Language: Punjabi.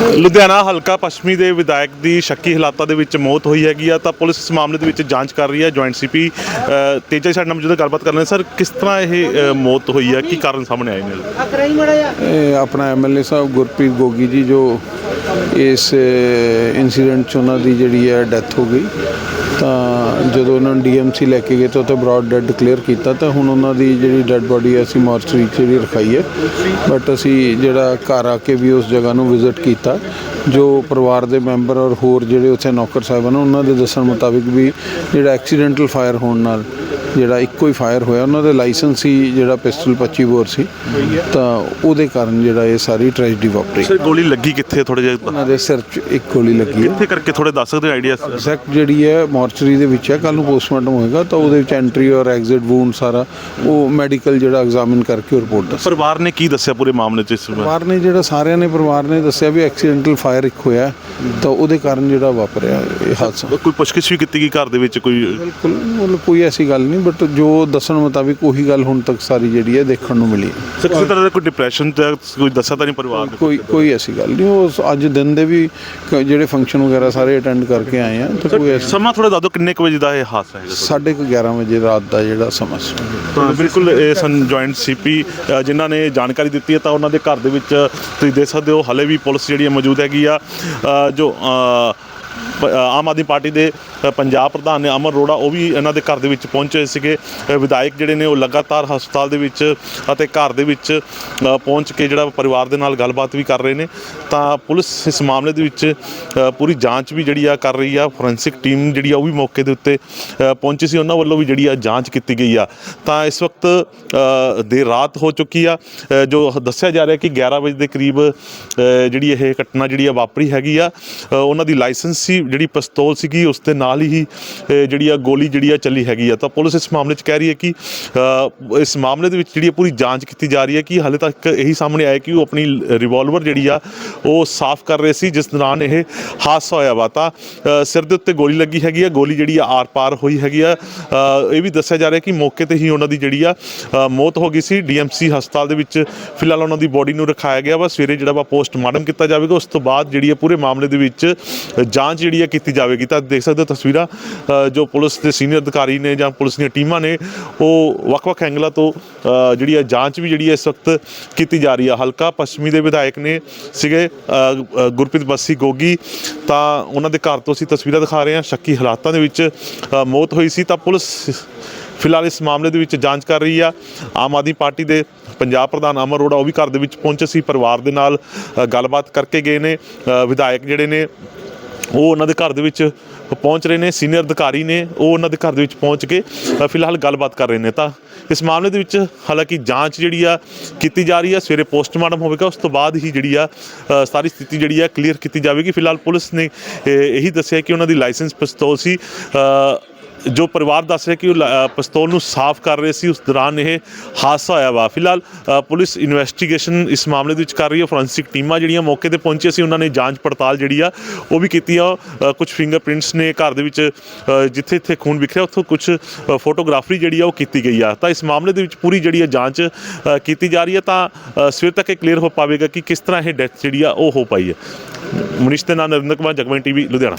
ਲੁਧਿਆਣਾ ਹਲਕਾ ਪੱਛਮੀ ਦੇ ਵਿਧਾਇਕ ਦੀ ਸ਼ੱਕੀ ਹਾਲਾਤਾਂ ਦੇ ਵਿੱਚ ਮੌਤ ਹੋਈ ਹੈਗੀ ਆ, ਤਾਂ ਪੁਲਿਸ ਇਸ ਮਾਮਲੇ ਦੇ ਵਿੱਚ ਜਾਂਚ ਕਰ ਰਹੀ ਹੈ, ਜੁਆਇੰਟ ਸੀਪੀ ਤੇਜਾ ਸਾਡੇ ਨਾਲ ਮੌਜੂਦ ਗੱਲਬਾਤ ਕਰ ਰਹੇ ਸਰ, ਕਿਸ ਤਰ੍ਹਾਂ ਇਹ ਮੌਤ ਹੋਈ ਹੈ ਕੀ ਕਾਰਨ ਸਾਹਮਣੇ ਆਏ ਨੇ ਇਹ ਆਪਣਾ ਐਮਐਲਏ ਸਾਹਿਬ ਗੁਰਪ੍ਰੀਤ ਗੋਗੀ ਜੀ ਜੋ ਇਸ ਇਨਸੀਡੈਂਟ 'ਚ ਉਹਨਾਂ ਦੀ ਜਿਹੜੀ ਹੈ ਡੈਥ ਹੋ ਗਈ। ਤਾਂ ਜਦੋਂ ਉਹਨਾਂ ਨੂੰ ਡੀਐਮਸੀ ਲੈ ਕੇ ਗਏ ਤਾਂ ਉੱਥੇ ਬ੍ਰੌਡ ਡੈਡ ਡਿਕਲੇਅਰ ਕੀਤਾ, ਤਾਂ ਹੁਣ ਉਹਨਾਂ ਦੀ ਜਿਹੜੀ ਡੈਡ ਬੋਡੀ ਹੈ, ਅਸੀਂ ਮੋਰਚਰੀ 'ਚ ਜਿਹੜੀ ਰਖਾਈ ਹੈ। ਬਟ ਅਸੀਂ ਜਿਹੜਾ ਘਰ ਆ ਕੇ ਵੀ ਉਸ ਜਗ੍ਹਾ ਨੂੰ ਵਿਜ਼ਿਟ ਕੀਤਾ, ਜੋ ਪਰਿਵਾਰ ਦੇ ਮੈਂਬਰ ਔਰ ਹੋਰ ਜਿਹੜੇ ਉੱਥੇ ਨੌਕਰ ਸਾਹਿਬਾਨ ਨੇ ਉਹਨਾਂ ਦੇ ਦੱਸਣ ਮੁਤਾਬਿਕ ਵੀ ਜਿਹੜਾ ਐਕਸੀਡੈਂਟਲ ਫਾਇਰ ਹੋਣ ਨਾਲ ਜਿਹੜਾ ਇੱਕੋ ਹੀ ਫਾਇਰ ਹੋਇਆ ਉਹਨਾਂ ਦੇ ਲਾਇਸੈਂਸ ਹੀ ਜਿਹੜਾ ਪਿਸਟਲ 25 ਬੋਰ ਸੀ। ਤਾਂ ਉਹਦੇ ਕਾਰਨ ਜਿਹੜਾ ਇਹ ਸਾਰੀ ਟ੍ਰੈਜਡੀ ਵਾਪਰੀ। ਸਰ ਗੋਲੀ ਲੱਗੀ ਕਿੱਥੇ ਥੋੜੇ ਜਿਹਾ? ਉਹਨਾਂ ਦੇ ਸਿਰ 'ਚ ਇੱਕ ਗੋਲੀ ਲੱਗੀ ਹੈ ਕਿੱਥੇ ਕਰਕੇ ਥੋੜੇ ਦੱਸ ਸਕਦੇ ਆਈਡੀਆ ਐਗਜ਼ੈਕਟ ਜਿਹੜੀ ਹੈ ਮੋਰਚਰੀ ਦੇ ਵਿੱਚ ਹੈ ਕੱਲ ਨੂੰ ਪੋਸਟਮਾਰਟਮ ਹੋਏਗਾ ਤਾਂ ਉਹਦੇ ਵਿੱਚ ਐਂਟਰੀ ਔਰ ਐਗਜ਼ਿਟ ਵੂਨ ਸਾਰਾ ਉਹ ਮੈਡੀਕਲ ਜਿਹੜਾ ਐਗਜ਼ਾਮਿਨ ਕਰਕੇ ਰਿਪੋਰਟ ਦੱਸ ਪਰਿਵਾਰ ਨੇ ਕੀ ਦੱਸਿਆ ਪੂਰੇ ਮਾਮਲੇ 'ਚ ਇਸ ਵਾਰ? ਪਰਿਵਾਰ ਨੇ ਜਿਹੜਾ ਸਾਰਿਆਂ ਨੇ ਪਰਿਵਾਰ ਨੇ ਦੱਸਿਆ ਵੀ ਐਕਸੀਡੈਂਟਲ ਫਾਇਰ ਇੱਕ ਹੋਇਆ ਤਾਂ ਉਹਦੇ ਕਾਰਨ ਜਿਹੜਾ ਵਾਪਰਿਆ ਇਹ ਹਾਦਸਾ। ਕੋਈ ਪੁੱਛਗਿੱਛ ਵੀ ਕੀਤੀ ਗਈ ਘਰ ਦੇ ਵਿੱਚ ਕੋਈ ਬਿਲਕੁਲ ਕੋਈ ਐਸੀ ਗੱਲ ਨਹੀਂ ਬਟ ਜੋ ਦੱਸਣ ਮੁਤਾਬਿਕ ਉਹੀ ਗੱਲ ਹੁਣ ਤੱਕ ਸਾਰੀ ਜਿਹੜੀ ਹੈ ਦੇਖਣ ਨੂੰ ਮਿਲੀ। ਹੈ। ਸਰ ਕਿਸੇ ਤਰ੍ਹਾਂ ਦਾ ਕੋਈ ਡਿਪਰੈਸ਼ਨ ਤੇ ਕੋਈ ਦੱਸਿਆ ਤਾਂ ਨਹੀਂ ਪਰਿਵਾਰ ਨੇ ਕੋਈ ਕੋਈ ਐਸੀ ਗੱਲ ਨਹੀਂ ਉਹ ਅੱਜ ਦਿਨ ਦੇ ਵੀ ਕ- ਜਿਹੜੇ ਫੰਕਸ਼ਨ ਵਗੈਰਾ ਸਾਰੇ ਅਟੈਂਡ ਕਰਕੇ ਆਏ ਆ ਤਾਂ ਕੋਈ ਐਸੀ ਸਮਾਂ ਥੋੜਾ ਦੱਸ ਦਿਓ ਕਿੰਨੇ ਕੁ ਵਜੇ ਦਾ ਇਹ ਹਾਦਸਾ ਹੈਗਾ ਸਾਢੇ ਕੁ 11 ਵਜੇ ਰਾਤ ਦਾ ਜਿਹੜਾ ਸਮਾਂ ਸੀ। ਤਾਂ ਬਿਲਕੁਲ ਇਹ ਸਨ ਜੁਆਇੰਟ ਸੀਪੀ ਜਿਨ੍ਹਾਂ ਨੇ ਜਾਣਕਾਰੀ ਦਿੱਤੀ ਹੈ ਤਾਂ ਉਹਨਾਂ ਦੇ ਘਰ ਦੇ ਵਿੱਚ ਤੁਸੀਂ ਦੇਖ ਸਕਦੇ ਹੋ ਹਲੇ ਵੀ ਪੁਲਿਸ ਜਿਹੜੀ ਹੈ ਮੌਜੂਦ ਹੈਗੀ ਆ। ਅ, ਜੋ ਅ, ਆਮ ਆਦਮੀ ਪਾਰਟੀ ਦੇ ਪੰਜਾਬ ਪ੍ਰਧਾਨ ਨੇ ਅਮਰ ਅਰੋੜਾ ਉਹ ਵੀ ਇਹਨਾਂ ਦੇ ਘਰ ਦੇ ਵਿੱਚ ਪਹੁੰਚੇ ਸੀਗੇ। ਵਿਧਾਇਕ ਜਿਹੜੇ ਨੇ ਉਹ ਲਗਾਤਾਰ ਹਸਪਤਾਲ ਦੇ ਵਿੱਚ ਅਤੇ ਘਰ ਦੇ ਵਿੱਚ ਪਹੁੰਚ ਕੇ ਜਿਹੜਾ ਪਰਿਵਾਰ ਦੇ ਨਾਲ ਗੱਲਬਾਤ ਵੀ ਕਰ ਰਹੇ ਨੇ। ਤਾਂ ਪੁਲਿਸ ਇਸ ਮਾਮਲੇ ਦੇ ਵਿੱਚ ਪੂਰੀ ਜਾਂਚ ਵੀ ਜਿਹੜੀ ਆ ਕਰ ਰਹੀ ਆ। ਫੋਰੈਂਸਿਕ ਟੀਮ ਜਿਹੜੀ ਆ ਉਹ ਵੀ ਮੌਕੇ ਦੇ ਉੱਤੇ ਪਹੁੰਚੀ ਸੀ। ਉਹਨਾਂ ਵੱਲੋਂ ਵੀ ਜਿਹੜੀ ਆ ਜਾਂਚ ਕੀਤੀ ਗਈ ਆ। ਤਾਂ ਇਸ ਵਕਤ ਦੇਰ ਰਾਤ ਹੋ ਚੁੱਕੀ ਆ। ਜੋ ਦੱਸਿਆ ਜਾ ਰਿਹਾ ਕਿ 11 ਵਜੇ ਦੇ ਕਰੀਬ ਜਿਹੜੀ ਇਹ ਘਟਨਾ ਜਿਹੜੀ ਆ ਵਾਪਰੀ ਹੈਗੀ ਆ। ਉਹਨਾਂ ਦੀ ਲਾਇਸੈਂਸ ਸੀ ਜਿਹੜੀ ਪਿਸਤੌਲ ਸੀਗੀ, ਉਸ ਦੇ ਨਾਲ ਹੀ ਜਿਹੜੀ ਆ ਗੋਲੀ ਜਿਹੜੀ ਆ ਚੱਲੀ ਹੈਗੀ ਆ। ਤਾਂ ਪੁਲਿਸ ਇਸ ਮਾਮਲੇ 'ਚ ਕਹਿ ਰਹੀ ਹੈ ਕਿ ਇਸ ਮਾਮਲੇ ਦੇ ਵਿੱਚ ਜਿਹੜੀ ਆ ਪੂਰੀ ਜਾਂਚ ਕੀਤੀ ਜਾ ਰਹੀ ਹੈ ਕਿ ਹਾਲੇ ਤੱਕ ਇਹੀ ਸਾਹਮਣੇ ਆਇਆ ਕਿ ਉਹ ਆਪਣੀ ਰਿਵਾਲਵਰ ਜਿਹੜੀ ਆ, ਉਹ ਸਾਫ਼ ਕਰ ਰਹੇ ਸੀ, ਜਿਸ ਦੌਰਾਨ ਇਹ ਹਾਦਸਾ ਹੋਇਆ ਵਾ। ਤਾਂ ਸਿਰ ਦੇ ਉੱਤੇ ਗੋਲੀ ਲੱਗੀ ਹੈਗੀ ਆ, ਗੋਲੀ ਜਿਹੜੀ ਆ ਆਰ-ਪਾਰ ਹੋਈ ਹੈਗੀ ਆ। ਇਹ ਵੀ ਦੱਸਿਆ ਜਾ ਰਿਹਾ ਕਿ ਮੌਕੇ ਤੇ ਹੀ ਉਹਨਾਂ ਦੀ ਜਿਹੜੀ ਆ ਮੌਤ ਹੋ ਗਈ ਸੀ। ਡੀਐਮਸੀ ਹਸਪਤਾਲ ਦੇ ਵਿੱਚ ਫਿਲਹਾਲ ਉਹਨਾਂ ਦੀ ਬੋਡੀ ਨੂੰ ਰਖਾਇਆ ਗਿਆ ਵਾ। ਸਵੇਰੇ ਜਿਹੜਾ ਵਾ ਪੋਸਟਮਾਰਟਮ ਕੀਤਾ ਜਾਵੇਗਾ। ਉਸ ਤੋਂ ਬਾਅਦ ਜਿਹੜੀ ਆ ਪੂਰੇ ਮਾਮਲੇ ਦੇ ਵਿੱਚ ਜਾਂਚ ਜਿਹੜੀ ਹੈ ਕੀਤੀ ਜਾਵੇਗੀ। ਤਾਂ ਦੇਖ ਸਕਦੇ ਹੋ ਤਸਵੀਰਾਂ ਜੋ ਪੁਲਿਸ ਦੇ ਸੀਨੀਅਰ ਅਧਿਕਾਰੀ ਨੇ ਜਾਂ ਪੁਲਿਸ ਦੀਆਂ ਟੀਮਾਂ ਨੇ, ਉਹ ਵੱਖ-ਵੱਖ ਐਂਗਲਾਂ ਤੋਂ ਜਿਹੜੀ ਹੈ ਜਾਂਚ ਵੀ ਜਿਹੜੀ ਹੈ ਇਸ ਵਕਤ ਕੀਤੀ ਜਾ ਰਹੀ ਹੈ ਹਲਕਾ ਪੱਛਮੀ ਦੇ ਵਿਧਾਇਕ ਨੇ ਸੀਗੇ ਗੁਰਪ੍ਰੀਤ ਬੱਸੀ ਗੋਗੀ। ਤਾਂ ਉਹਨਾਂ ਦੇ ਘਰ ਤੋਂ ਅਸੀਂ ਤਸਵੀਰਾਂ ਦਿਖਾ ਰਹੇ ਹਾਂ। ਸ਼ੱਕੀ ਹਾਲਾਤਾਂ ਦੇ ਵਿੱਚ ਮੌਤ ਹੋਈ ਸੀ। ਤਾਂ ਪੁਲਿਸ ਫਿਲਹਾਲ ਇਸ ਮਾਮਲੇ ਦੇ ਵਿੱਚ ਜਾਂਚ ਕਰ ਰਹੀ ਆ। ਆਮ ਆਦਮੀ ਪਾਰਟੀ ਦੇ ਪੰਜਾਬ ਪ੍ਰਧਾਨ ਅਮਰ ਅਰੋੜਾ, ਉਹ ਵੀ ਘਰ ਦੇ ਵਿੱਚ ਪਹੁੰਚੇ ਸੀ। ਪਰਿਵਾਰ ਦੇ ਨਾਲ ਗੱਲਬਾਤ ਕਰਕੇ ਗਏ ਨੇ। ਵਿਧਾਇਕ ਜਿਹੜੇ ਨੇ ਉਹ ਉਹਨਾਂ ਦੇ ਘਰ ਦੇ ਵਿੱਚ ਪਹੁੰਚ ਰਹੇ ਨੇ ਸੀਨੀਅਰ ਅਧਿਕਾਰੀ ਨੇ ਉਹ ਉਹਨਾਂ ਦੇ ਘਰ ਦੇ ਵਿੱਚ ਪਹੁੰਚ ਕੇ ਫਿਲਹਾਲ ਗੱਲਬਾਤ ਕਰ ਰਹੇ ਨੇ। ਤਾਂ ਇਸ ਮਾਮਲੇ ਦੇ ਵਿੱਚ ਹਾਲਾਂਕਿ ਜਾਂਚ ਜਿਹੜੀ ਆ ਕੀਤੀ ਜਾ ਰਹੀ ਆ, ਸਵੇਰੇ ਪੋਸਟਮਾਰਟਮ ਹੋਵੇਗਾ, ਉਸ ਤੋਂ ਬਾਅਦ ਹੀ ਜਿਹੜੀ ਆ ਸਾਰੀ ਸਥਿਤੀ ਜਿਹੜੀ ਆ ਕਲੀਅਰ ਕੀਤੀ ਜਾਵੇਗੀ। ਫਿਲਹਾਲ ਪੁਲਿਸ ਨੇ ਇਹੀ ਦੱਸਿਆ ਕਿ ਉਹਨਾਂ ਦੀ ਲਾਇਸੈਂਸ ਪਿਸਤੌਲ ਸੀ। ਜੋ ਪਰਿਵਾਰ ਦੱਸ ਰਿਹਾ ਕਿ ਉਹ ਲ- ਪਿਸਤੌਲ ਨੂੰ ਸਾਫ਼ ਕਰ ਰਹੇ ਸੀ ਉਸ ਦੌਰਾਨ ਇਹ ਹਾਦਸਾ ਹੋਇਆ ਵਾ। ਫਿਲਹਾਲ ਪੁਲਿਸ ਇਨਵੈਸਟੀਗੇਸ਼ਨ ਇਸ ਮਾਮਲੇ ਦੇ ਵਿੱਚ ਕਰ ਰਹੀ ਹੈ। ਫੋਰੈਂਸਿਕ ਟੀਮਾਂ ਜਿਹੜੀਆਂ ਮੌਕੇ ਤੇ ਪਹੁੰਚੀਆਂ ਸੀ ਉਹਨਾਂ ਨੇ ਜਾਂਚ ਪੜਤਾਲ ਜਿਹੜੀ ਆ ਉਹ ਵੀ ਕੀਤੀ ਆ। ਕੁਝ ਫਿੰਗਰਪ੍ਰਿੰਟਸ ਨੇ ਘਰ ਦੇ ਵਿੱਚ ਜਿੱਥੇ ਇੱਥੇ ਖੂਨ ਵਿਖਰਿਆ ਉੱਥੋਂ ਕੁਝ ਫੋਟੋਗ੍ਰਾਫਰੀ ਜਿਹੜੀ ਆ ਉਹ ਕੀਤੀ ਗਈ ਆ। ਤਾਂ ਇਸ ਮਾਮਲੇ ਦੇ ਵਿੱਚ ਪੂਰੀ ਜਿਹੜੀ ਆ ਜਾਂਚ ਕੀਤੀ ਜਾ ਰਹੀ ਹੈ ਤਾਂ ਅ, ਸਵੇਰ ਤੱਕ ਇਹ ਕਲੀਅਰ ਹੋ ਪਾਵੇਗਾ ਕਿ ਕਿਸ ਤਰ੍ਹਾਂ ਇਹ ਡੈਥ ਜਿਹੜੀ ਆ ਉਹ ਹੋ ਪਾਈ ਹੈ। ਮਨੀਸ਼ ਦੇ ਨਾਲ ਨਰਿੰਦਰ ਕੁਮਾਰ ਜਗਮਨ ਟੀਵੀ ਲੁਧਿਆਣਾ।